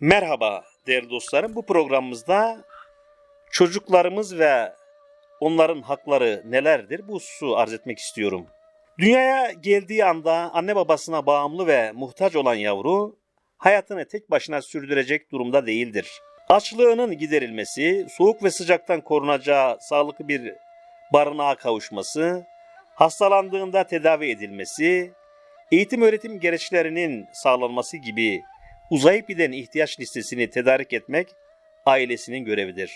Merhaba değerli dostlarım. Bu programımızda çocuklarımız ve onların hakları nelerdir bu hususu arz etmek istiyorum. Dünyaya geldiği anda anne babasına bağımlı ve muhtaç olan yavru hayatını tek başına sürdürecek durumda değildir. Açlığının giderilmesi, soğuk ve sıcaktan korunacağı sağlıklı bir barınağa kavuşması, hastalandığında tedavi edilmesi, eğitim öğretim gereçlerinin sağlanması gibi uzayıp giden ihtiyaç listesini tedarik etmek ailesinin görevidir.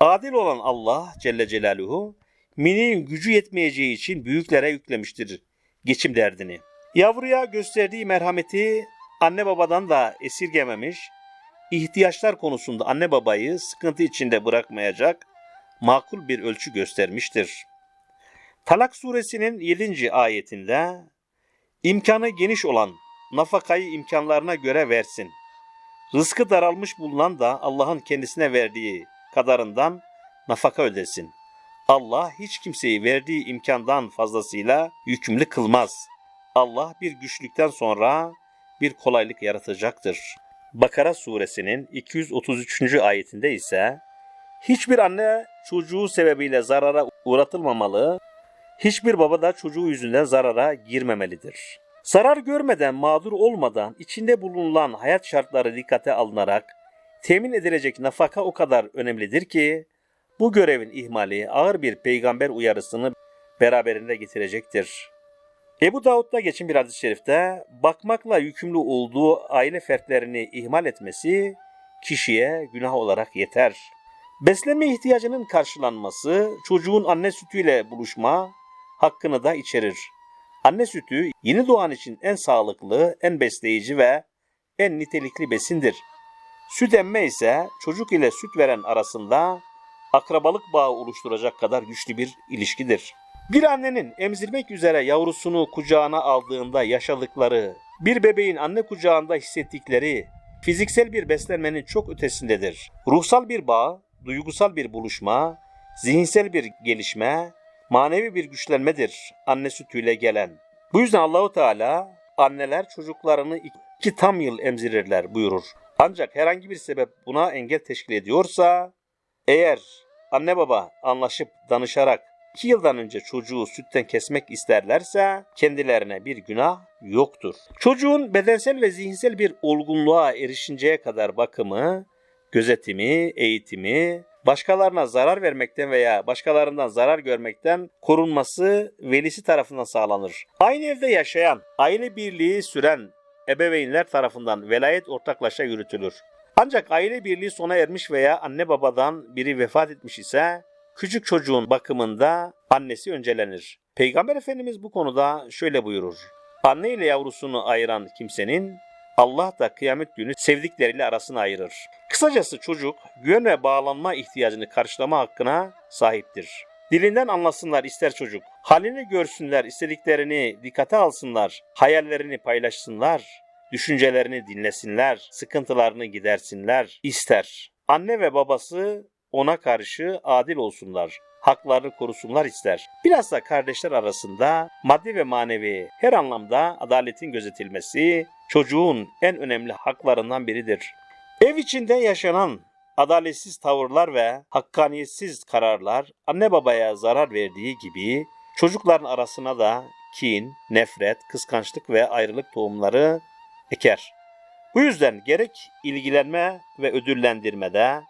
Adil olan Allah Celle Celaluhu, mininin gücü yetmeyeceği için büyüklere yüklemiştir geçim derdini. Yavruya gösterdiği merhameti anne babadan da esirgememiş, ihtiyaçlar konusunda anne babayı sıkıntı içinde bırakmayacak makul bir ölçü göstermiştir. Talak suresinin 7. ayetinde imkanı geniş olan nafakayı imkanlarına göre versin. Rızkı daralmış bulunan da Allah'ın kendisine verdiği kadarından nafaka ödesin. Allah hiç kimseyi verdiği imkandan fazlasıyla yükümlü kılmaz. Allah bir güçlükten sonra bir kolaylık yaratacaktır. Bakara suresinin 233. ayetinde ise hiçbir anne çocuğu sebebiyle zarara uğratılmamalı, hiçbir baba da çocuğu yüzünden zarara girmemelidir. Zarar görmeden, mağdur olmadan içinde bulunulan hayat şartları dikkate alınarak temin edilecek nafaka o kadar önemlidir ki bu görevin ihmali ağır bir peygamber uyarısını beraberinde getirecektir. Ebu Davud'da geçen bir hadis-i şerifte bakmakla yükümlü olduğu aile fertlerini ihmal etmesi kişiye günah olarak yeter. Beslenme ihtiyacının karşılanması çocuğun anne sütüyle buluşma hakkını da içerir. Anne sütü yeni doğan için en sağlıklı, en besleyici ve en nitelikli besindir. Süt emme ise çocuk ile süt veren arasında akrabalık bağı oluşturacak kadar güçlü bir ilişkidir. Bir annenin emzirmek üzere yavrusunu kucağına aldığında yaşadıkları, bir bebeğin anne kucağında hissettikleri, fiziksel bir beslenmenin çok ötesindedir. Ruhsal bir bağ, duygusal bir buluşma, zihinsel bir gelişme, manevi bir güçlenmedir anne sütüyle gelen. Bu yüzden Allahu Teala anneler çocuklarını iki tam yıl emzirirler buyurur. Ancak herhangi bir sebep buna engel teşkil ediyorsa eğer anne baba anlaşıp danışarak iki yıldan önce çocuğu sütten kesmek isterlerse kendilerine bir günah yoktur. Çocuğun bedensel ve zihinsel bir olgunluğa erişinceye kadar bakımı, gözetimi, eğitimi, başkalarına zarar vermekten veya başkalarından zarar görmekten korunması velisi tarafından sağlanır. Aynı evde yaşayan, aile birliği süren ebeveynler tarafından velayet ortaklaşa yürütülür. Ancak aile birliği sona ermiş veya anne babadan biri vefat etmiş ise küçük çocuğun bakımında annesi öncelenir. Peygamber Efendimiz bu konuda şöyle buyurur. Anne ile yavrusunu ayıran kimsenin Allah da kıyamet günü sevdikleriyle arasını ayırır. Kısacası çocuk güven ve bağlanma ihtiyacını karşılama hakkına sahiptir. Dilinden anlasınlar ister çocuk. Halini görsünler, istediklerini dikkate alsınlar, hayallerini paylaşsınlar, düşüncelerini dinlesinler, sıkıntılarını gidersinler ister. Anne ve babası ona karşı adil olsunlar, haklarını korusunlar ister. Bilhassa kardeşler arasında maddi ve manevi her anlamda adaletin gözetilmesi çocuğun en önemli haklarından biridir. Ev içinde yaşanan adaletsiz tavırlar ve hakkaniyetsiz kararlar anne babaya zarar verdiği gibi çocukların arasına da kin, nefret, kıskançlık ve ayrılık tohumları eker. Bu yüzden gerek ilgilenme ve ödüllendirmede,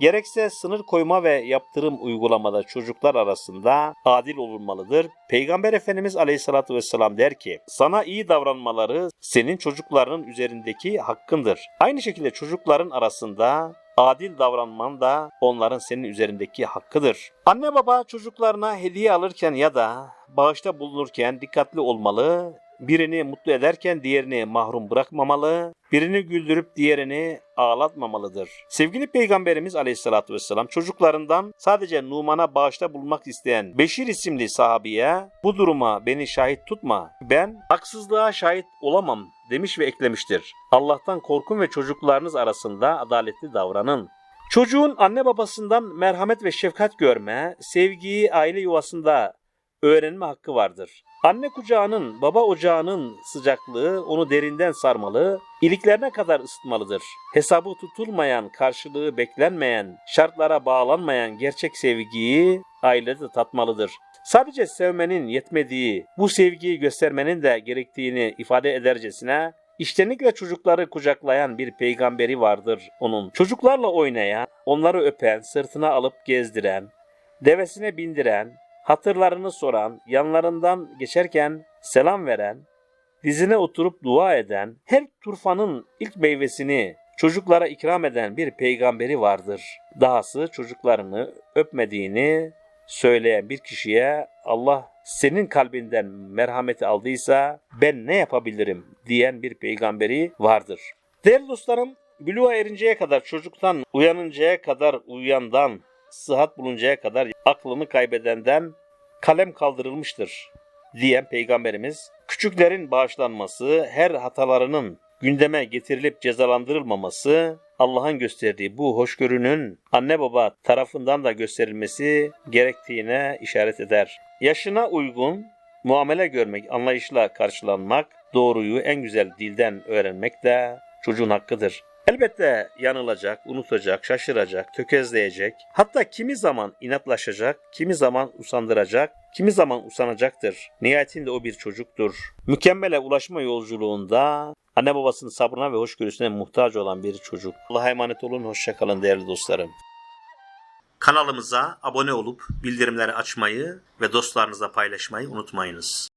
gerekse sınır koyma ve yaptırım uygulamada çocuklar arasında adil olunmalıdır. Peygamber Efendimiz Aleyhisselatü Vesselam der ki, sana iyi davranmaları senin çocuklarının üzerindeki hakkındır. Aynı şekilde çocukların arasında adil davranman da onların senin üzerindeki hakkıdır. Anne baba çocuklarına hediye alırken ya da bağışta bulunurken dikkatli olmalı, birini mutlu ederken diğerini mahrum bırakmamalı, birini güldürüp diğerini ağlatmamalıdır. Sevgili Peygamberimiz Aleyhisselatü Vesselam çocuklarından sadece Numan'a bağışta bulmak isteyen Beşir isimli sahabiye bu duruma beni şahit tutma, ben haksızlığa şahit olamam demiş ve eklemiştir. Allah'tan korkun ve çocuklarınız arasında adaletli davranın. Çocuğun anne babasından merhamet ve şefkat görme, sevgiyi aile yuvasında öğrenme hakkı vardır. Anne kucağının, baba ocağının sıcaklığı onu derinden sarmalı, iliklerine kadar ısıtmalıdır. Hesabı tutulmayan, karşılığı beklenmeyen, şartlara bağlanmayan gerçek sevgiyi ailede tatmalıdır. Sadece sevmenin yetmediği, bu sevgiyi göstermenin de gerektiğini ifade edercesine İştenlikle çocukları kucaklayan bir peygamberi vardır onun. Çocuklarla oynayan, onları öpen, sırtına alıp gezdiren, devesine bindiren, hatırlarını soran, yanlarından geçerken selam veren, dizine oturup dua eden, her turfanın ilk meyvesini çocuklara ikram eden bir peygamberi vardır. Dahası çocuklarını öpmediğini söyleyen bir kişiye Allah senin kalbinden merhameti aldıysa ben ne yapabilirim diyen bir peygamberi vardır. Değerli dostlarım, buluğa erinceye kadar çocuktan uyanıncaya kadar uyuyandan, sıhhat buluncaya kadar aklını kaybedenden kalem kaldırılmıştır diyen peygamberimiz küçüklerin bağışlanması, her hatalarının gündeme getirilip cezalandırılmaması Allah'ın gösterdiği bu hoşgörünün anne baba tarafından da gösterilmesi gerektiğine işaret eder. Yaşına uygun muamele görmek, anlayışla karşılanmak, doğruyu en güzel dilden öğrenmek de çocuğun hakkıdır. Elbette yanılacak, unutacak, şaşıracak, tökezleyecek. Hatta kimi zaman inatlaşacak, kimi zaman usandıracak, kimi zaman usanacaktır. Nihayetinde o bir çocuktur. Mükemmele ulaşma yolculuğunda anne babasının sabrına ve hoşgörüsüne muhtaç olan bir çocuk. Allah'a emanet olun, hoşçakalın değerli dostlarım. Kanalımıza abone olup bildirimleri açmayı ve dostlarınızla paylaşmayı unutmayınız.